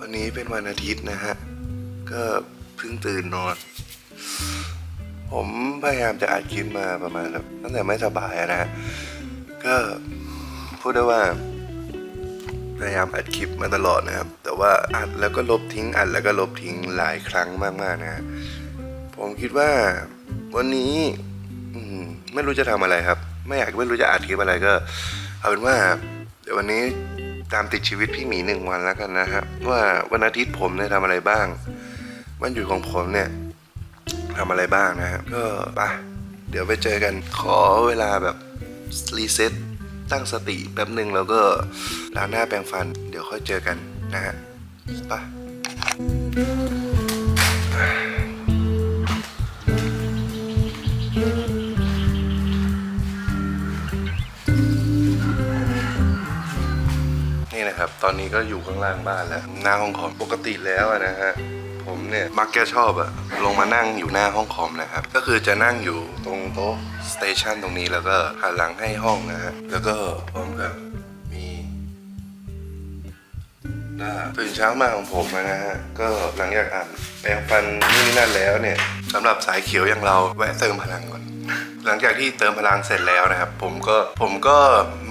วันนี้เป็นวันอาทิตย์นะฮะ ก็เพิ่งตื่นนอน ผมพยายามจะอัดคลิปมาประมาณแบบตั้งแต่ไม่สบายนะฮะ ก็พูดได้ว่า พยายามอัดคลิปมาตลอดนะครับ แต่ว่าอัดแล้วก็ลบทิ้ง อัดแล้วก็ลบทิ้งหลายครั้งมากๆนะฮะ ผมคิดว่า วันนี้ไม่รู้จะทำอะไรครับ ไม่อยากไม่รู้จะอัดคลิปอะไรก็ เอาเป็นว่าเดี๋ยววันนี้ ตามติดชีวิตพี่หมีหนึ่งวันแล้วกันนะครับ ว่าวันอาทิตย์ผมเนี่ยทำอะไรบ้าง วันหยุดของผมเนี่ยทำอะไรบ้างนะครับก็ไปเดี๋ยวไปเจอกันขอเวลาแบบรีเซ็ตตั้งสติแป๊บหนึ่งแล้วก็ล้างหน้าแปรงฟัน เดี๋ยวค่อยเจอกันนะฮะไป ตอนนี้ก็อยู่ข้างล่างบ้านแล้ว หน้าห้องคอมปกติแล้วนะฮะผมเนี่ยมักจะชอบอะลงมานั่งอยู่หน้าห้องคอมนะครับ ก็คือจะนั่งอยู่ตรงโต๊ะสเตชันตรงนี้แล้วก็หันหลังให้ห้องนะฮะแล้วก็พร้อมกับมีหน้าตื่นเช้ามาของผมนะฮะก็หลังจากอ่านแปรงฟันนี่นั่นแล้วเนี่ยสำหรับสายเขียวอย่างเราแวะเติมพลังก่อน หลังจากที่เติมพลังเสร็จแล้วนะครับ ผมก็ผมก็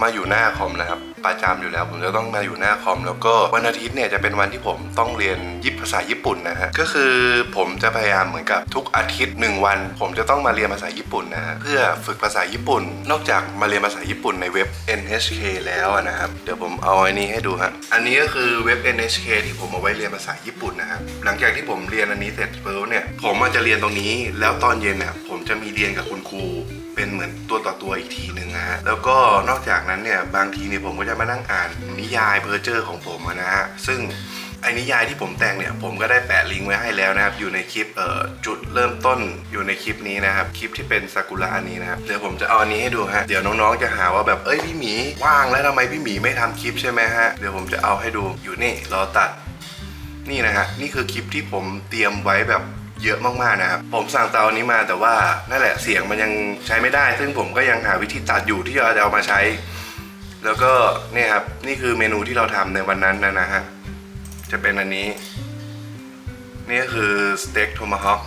มาอยู่หน้าคอมนะครับ ประจำอยู่แล้ว ผมจะต้องมาอยู่หน้าคอม แล้วก็วันอาทิตย์เนี่ยจะเป็นวันที่ผมต้องเรียนยิปภาษาญี่ปุ่นนะฮะก็คือผมจะพยายามเหมือนกับทุกอาทิตย์หนึ่งวัน ผมจะต้องมาเรียนภาษาญี่ปุ่นนะฮะเพื่อฝึกภาษาญี่ปุ่น นอกจากมาเรียนภาษาญี่ปุ่นในเว็บ NHK แล้วนะครับเดี๋ยวผมเอาอันนี้ให้ดูฮะอันนี้ก็คือเว็บ NHK ที่ผมเอาไว้เรียนภาษาญี่ปุ่นนะครับหลังจากที่ผมเรียนอันนี้เสร็จปุ๊บเนี่ยผมอาจจะเรียนตรงนี้แล้วตอนเย็นเนี่ยผมจะมีเรียนกับคุณครู เป็นเหมือนตัวต่อตัวอีกทีหนึ่งนะฮะแล้วก็นอกจากนั้นเนี่ยบางทีเนี่ยผมก็จะมานั่งอ่านนิยายเพอร์เจอร์ของผมนะฮะซึ่งไอ้นิยายที่ผมแต่งเนี่ยผมก็ได้แปะลิงก์ไว้ให้แล้วนะครับ อยู่ในคลิปเอ่อจุดเริ่มต้นอยู่ในคลิปนี้นะครับ คลิปที่เป็นซากุระอันนี้นะครับเดี๋ยวผมจะเอาอันนี้ให้ดูฮะเดี๋ยวน้องๆจะหาว่าแบบเอ้ยพี่หมีว่างแล้วทำไมพี่หมีไม่ทำคลิปใช่ไหมฮะเดี๋ยวผมจะเอาให้ดูอยู่นี่รอตัดนี่นะฮะนี่คือคลิปที่ผมเตรียมไว้แบบ เยอะมากๆนะครับ ผมสั่งเตาอันนี้มาแต่ว่านั่นแหละเสียงมันยังใช้ไม่ได้ ซึ่งผมก็ยังหาวิธีตัดอยู่ที่เราจะเอามาใช้ แล้วก็เนี่ยครับนี่คือเมนูที่เราทำในวันนั้นนะนะฮะจะเป็นอันนี้ นี่ก็คือสเต็กโทมาฮอค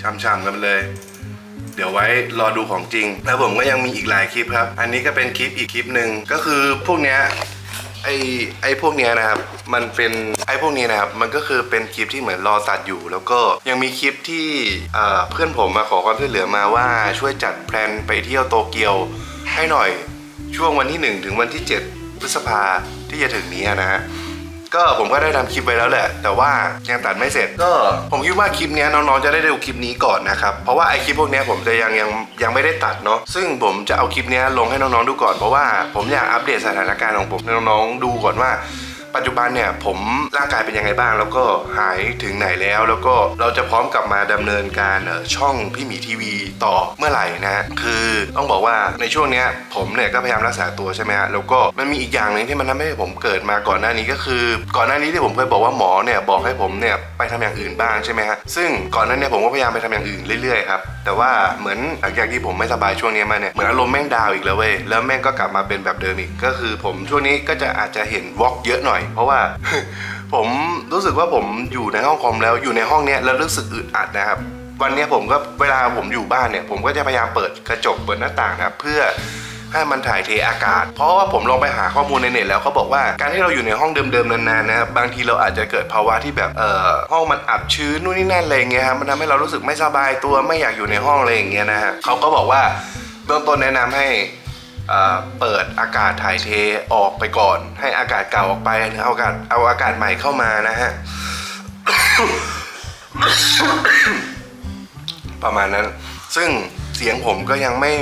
ช่ำๆกันไปเลย เดี๋ยวไว้รอดูของจริง แล้วผมก็ยังมีอีกหลายคลิปครับ อันนี้ก็เป็นคลิปอีกคลิปหนึ่งก็คือพวกเนี้ย ไอไอพวกเนี้ยนะครับ มันเป็นไอพวกนี้นะครับ มันก็คือเป็นคลิปที่เหมือนรอตัดอยู่ แล้วก็ยังมีคลิปที่เอ่อเพื่อนผมมาขอความช่วยเหลือมาว่าช่วยจัดแพลนไปเที่ยวโตเกียวให้หน่อยช่วงวันที่ 1 ถึงวันที่ 7 พฤษภาที่จะถึงนี้นะฮะ ก็ผมก็ได้ทำคลิปไปแล้วแหละ แต่ว่ายังตัดไม่เสร็จ ก็ผมคิดว่าคลิปเนี้ยน้องๆจะได้ดูคลิปนี้ก่อนนะครับเพราะว่าไอคลิปพวกเนี้ยผมจะยังยังยังไม่ได้ตัดเนาะซึ่งผมจะเอาคลิปเนี้ยลงให้น้องๆดูก่อนเพราะว่าผมอยากอัปเดตสถานการณ์ของผมให้น้องๆดูก่อนว่า ปัจจุบันเนี่ยผมร่างกายเป็นยังไงบ้าง แล้วก็หายถึงไหนแล้ว แล้วก็เราจะพร้อมกลับมาดำเนินการช่องพี่หมีทีวีต่อเมื่อไหร่นะฮะคือต้องบอกว่าในช่วงเนี้ยผมเนี่ยก็พยายามรักษาตัวใช่ไหมฮะแล้วก็มันมีอีกอย่างหนึ่งที่มันทำให้ผมเกิดมาก่อนหน้านี้ก็คือ ก่อนหน้านี้ที่ผมเคยบอกว่าหมอเนี่ยบอกให้ผมเนี่ยไปทำอย่างอื่นบ้างใช่ไหมฮะซึ่งก่อนหน้านี้ผมก็พยายามไปทำอย่างอื่นเรื่อยๆครับแต่ว่าเหมือนหลังจากที่ผมไม่สบายช่วงนี้มาเนี่ยเหมือนอารมณ์แม่งดาวอีกแล้วเว้ยแล้วแม่งก็กลับมาเป็นแบบเดิมอีกก็คือ ผมช่วงนี้ก็จะอาจจะเห็นวอล์กเยอะหน่อยเพราะว่า ผมรู้สึกว่าผมอยู่ในห้องคอมแล้วอยู่ในห้องเนี้ยแล้วรู้สึกอึดอัดนะครับ วันเนี้ยผมก็เวลาผมอยู่บ้านเนี่ย ผมก็จะพยายามเปิดกระจกเปิดหน้าต่างนะครับเพื่อให้มันถ่ายเทอากาศ เพราะว่าผมลองไปหาข้อมูลในเน็ตแล้วเขาบอกว่าการที่เราอยู่ในห้องเดิมๆนานๆนะครับบางทีเราอาจจะเกิดภาวะที่แบบเอ่อห้องมันอับชื้นนู่นนี่นั่นอะไรอย่างเงี้ยครับมันทำให้เรารู้สึกไม่สบายตัวไม่อยากอยู่ในห้องอะไรอย่างเงี้ยนะฮะเขาก็บอกว่าเบื้องต้นแนะนำให้ เปิดอากาศถ่ายเทออกไปก่อน ให้อากาศเก่าออกไปเอาอากาศเอาอากาศใหม่เข้ามานะฮะประมาณนั้น ซึ่งเสียงผมก็ยังไม่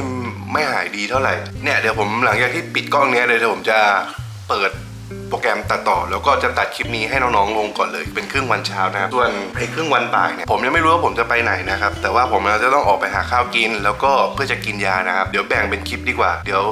ไม่หายดีเท่าไหร่ เนี่ยเดี๋ยวผมหลังจากที่ปิดกล้องเนี้ยเดี๋ยวผมจะเปิด โปรแกรมตัดต่อแล้วก็จะตัดคลิปนี้ให้น้องๆลงก่อนเลย เป็นครึ่งวันเช้านะครับส่วนไอ้ครึ่งวันบ่ายเนี่ยผมยังไม่รู้ว่าผมจะไปไหนนะครับแต่ว่าผมจะต้องออกไปหาข้าวกิน แล้วก็เพื่อจะกินยานะครับเดี๋ยวแบ่งเป็นคลิปดีกว่าเดี๋ยว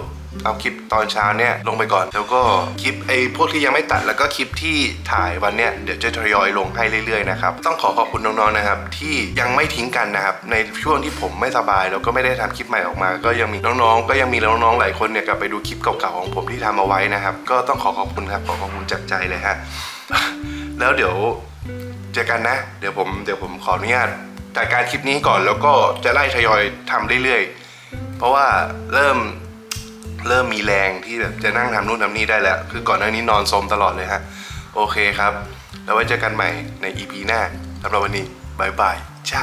เอาคลิปตอนเช้าเนี่ยลงไปก่อน แล้วก็คลิปไอ้พวกที่ยังไม่ตัดแล้วก็คลิปที่ถ่ายวันเนี้ยเดี๋ยวจะทยอยลงให้เรื่อยๆนะครับต้องขอขอบคุณน้องๆนะครับที่ยังไม่ทิ้งกันนะครับในช่วงที่ผมไม่สบายแล้วก็ไม่ได้ทำคลิปใหม่ออกมา ก็ยังมีน้องๆ ก็ยังมีน้องๆหลายคนเนี่ยกลับไปดูคลิปเก่าๆของผมที่ทำเอาไว้นะครับ ก็ต้องขอขอบคุณครับขอขอบคุณจากใจเลยฮะแล้วเดี๋ยวเจอกันนะ เดี๋ยวผมเดี๋ยวผมขออนุญาตจัดการคลิปนี้ก่อนแล้วก็จะไล่ทยอยทำเรื่อยๆ เพราะว่าเริ่ม เริ่มมีแรงที่แบบจะนั่งทำนู่นทำนี่ได้แล้ว คือก่อนหน้านี้นอนสมตลอดเลยฮะ โอเคครับ แล้วไว้เจอกันใหม่ใน EP หน้าสำหรับวันนี้บายบายจ้า